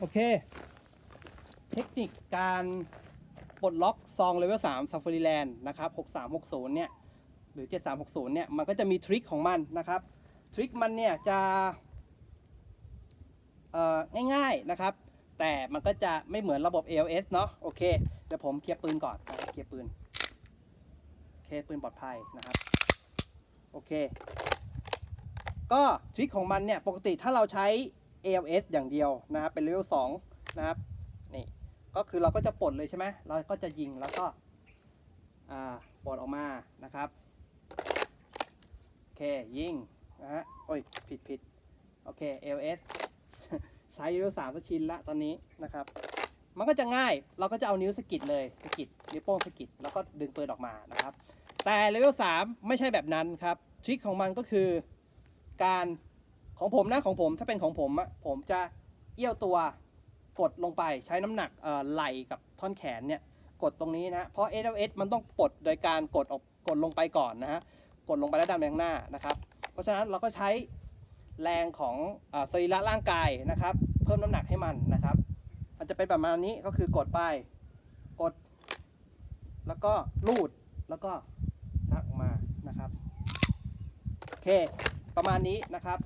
โอเค เทคนิคการปลดล็อกซองเลเวล3 Safari Land นะครับ 6360 เนี่ย หรือ 7360 เนี่ย มันก็จะมีทริคของมันนะครับ ทริคมันเนี่ยจะง่ายๆนะครับ แต่มันก็จะไม่เหมือนระบบ ALS เนาะโอเค เดี๋ยวผมเคลียร์ปืนก่อนเคลียร์ปืนโอเคปืนปลอดภัยนะครับ โอเค ก็ทริคของมันเนี่ย ปกติถ้าเราใช้ ALS อย่างเดียวนะครับเป็นเลเวล2นะครับนี่ก็คือเราก็จะปลดเลยใช่ไหมเราก็จะยิงแล้วก็อ่าปลดออกมานะครับโอเคยิงนะฮะโอ้ยผิดผิดโอเค ALS ใช้เลเวล3สักชิ้นละตอนนี้นะครับ มันก็จะง่ายเราก็จะเอานิ้วสกิดเลยสกิดนิ้วโป้งสกิดแล้วก็ดึงปืนออกมานะครับ แต่เลเวล3ไม่ใช่แบบนั้นครับทริคของมันก็คือการ ของผมนะของผมถ้าเป็นของผมอะผมจะเอี้ยวตัวกดลงไปใช้น้ำหนักไหล่กับท่อนแขนเนี่ยกดตรงนี้นะฮะเพราะ AWS มันต้องปลดโดยการกดออกกดลงไปก่อนนะฮะกดลงไปแล้วดันไปข้างหน้านะครับ เพราะฉะนั้นเราก็ใช้แรงของสรีระร่างกายนะครับ เพิ่มน้ำหนักให้มันนะครับ มันจะเป็นประมาณนี้ก็คือกดไปกด แล้วก็ลูดแล้วก็ทักออกมานะครับโอเคประมาณนี้นะครับ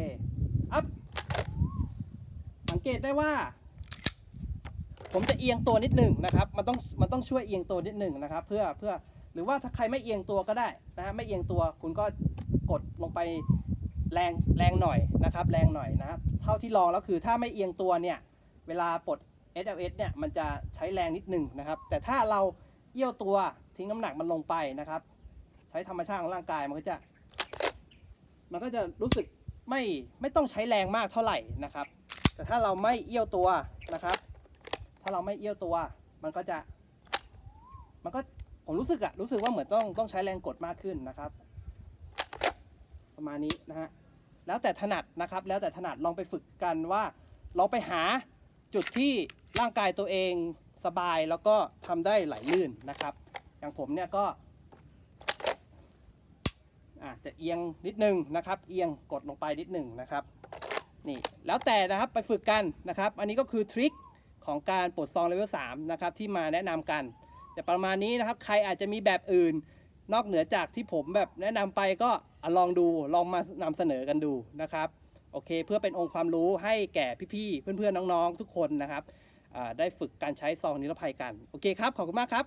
อเคอัพสังเกตได้ว่า ผมจะเอียงตัวนิดหนึ่งนะครับ มันต้องมันต้องช่วยเอียงตัวนิดหนึ่งนะครับ เพื่อเพื่อหรือว่าถ้าใครไม่เอียงตัวก็ได้นะฮะไม่เอียงตัวคุณก็กดลงไปแรงแรงหน่อยนะครับ แรงหน่อยนะครับ เท่าที่ลองแล้วคือถ้าไม่เอียงตัวเนี่ย เวลาปลด SLS เนี่ยมันจะใช้แรงนิดหนึ่งนะครับ แต่ถ้าเราเอี้ยวตัวทิ้งน้ำหนักมันลงไปนะครับ ใช้ธรรมชาติของร่างกายมันก็จะ มันก็จะรู้สึก ไม่ไม่ต้องใช้แรงมากเท่าไหร่นะครับ แต่ถ้าเราไม่เอี้ยวตัวนะครับ ถ้าเราไม่เอี้ยวตัว มันก็จะ มันก็ผมรู้สึกอะรู้สึกว่าเหมือนต้องต้องใช้แรงกดมากขึ้นนะครับ ประมาณนี้นะฮะแล้วแต่ถนัดนะครับ แล้วแต่ถนัดลองไปฝึกกันว่าลองไปหาจุดที่ร่างกายตัวเองสบายแล้วก็ทำได้ไหลลื่นนะครับ อย่างผมเนี่ยก็ อาจจะเอียงนิดนึงนะครับ เอียงกดลงไปนิดหนึ่งนะครับนี่แล้วแต่นะครับไปฝึกกันนะครับ อันนี้ก็คือทริคของการปลดซองเลเวล3นะครับที่มาแนะนำกันแต่ประมาณนี้นะครับ ใครอาจจะมีแบบอื่น นอกเหนือจากที่ผมแบบแนะนำไปก็ลองดูลองมานำเสนอกันดูนะครับโอเค เพื่อเป็นองค์ความรู้ให้แก่พี่ๆเพื่อนๆน้องๆ ทุกคนนะครับได้ฝึกการใช้ซองนิรภัยกัน โอเคครับ ขอบคุณมากครับ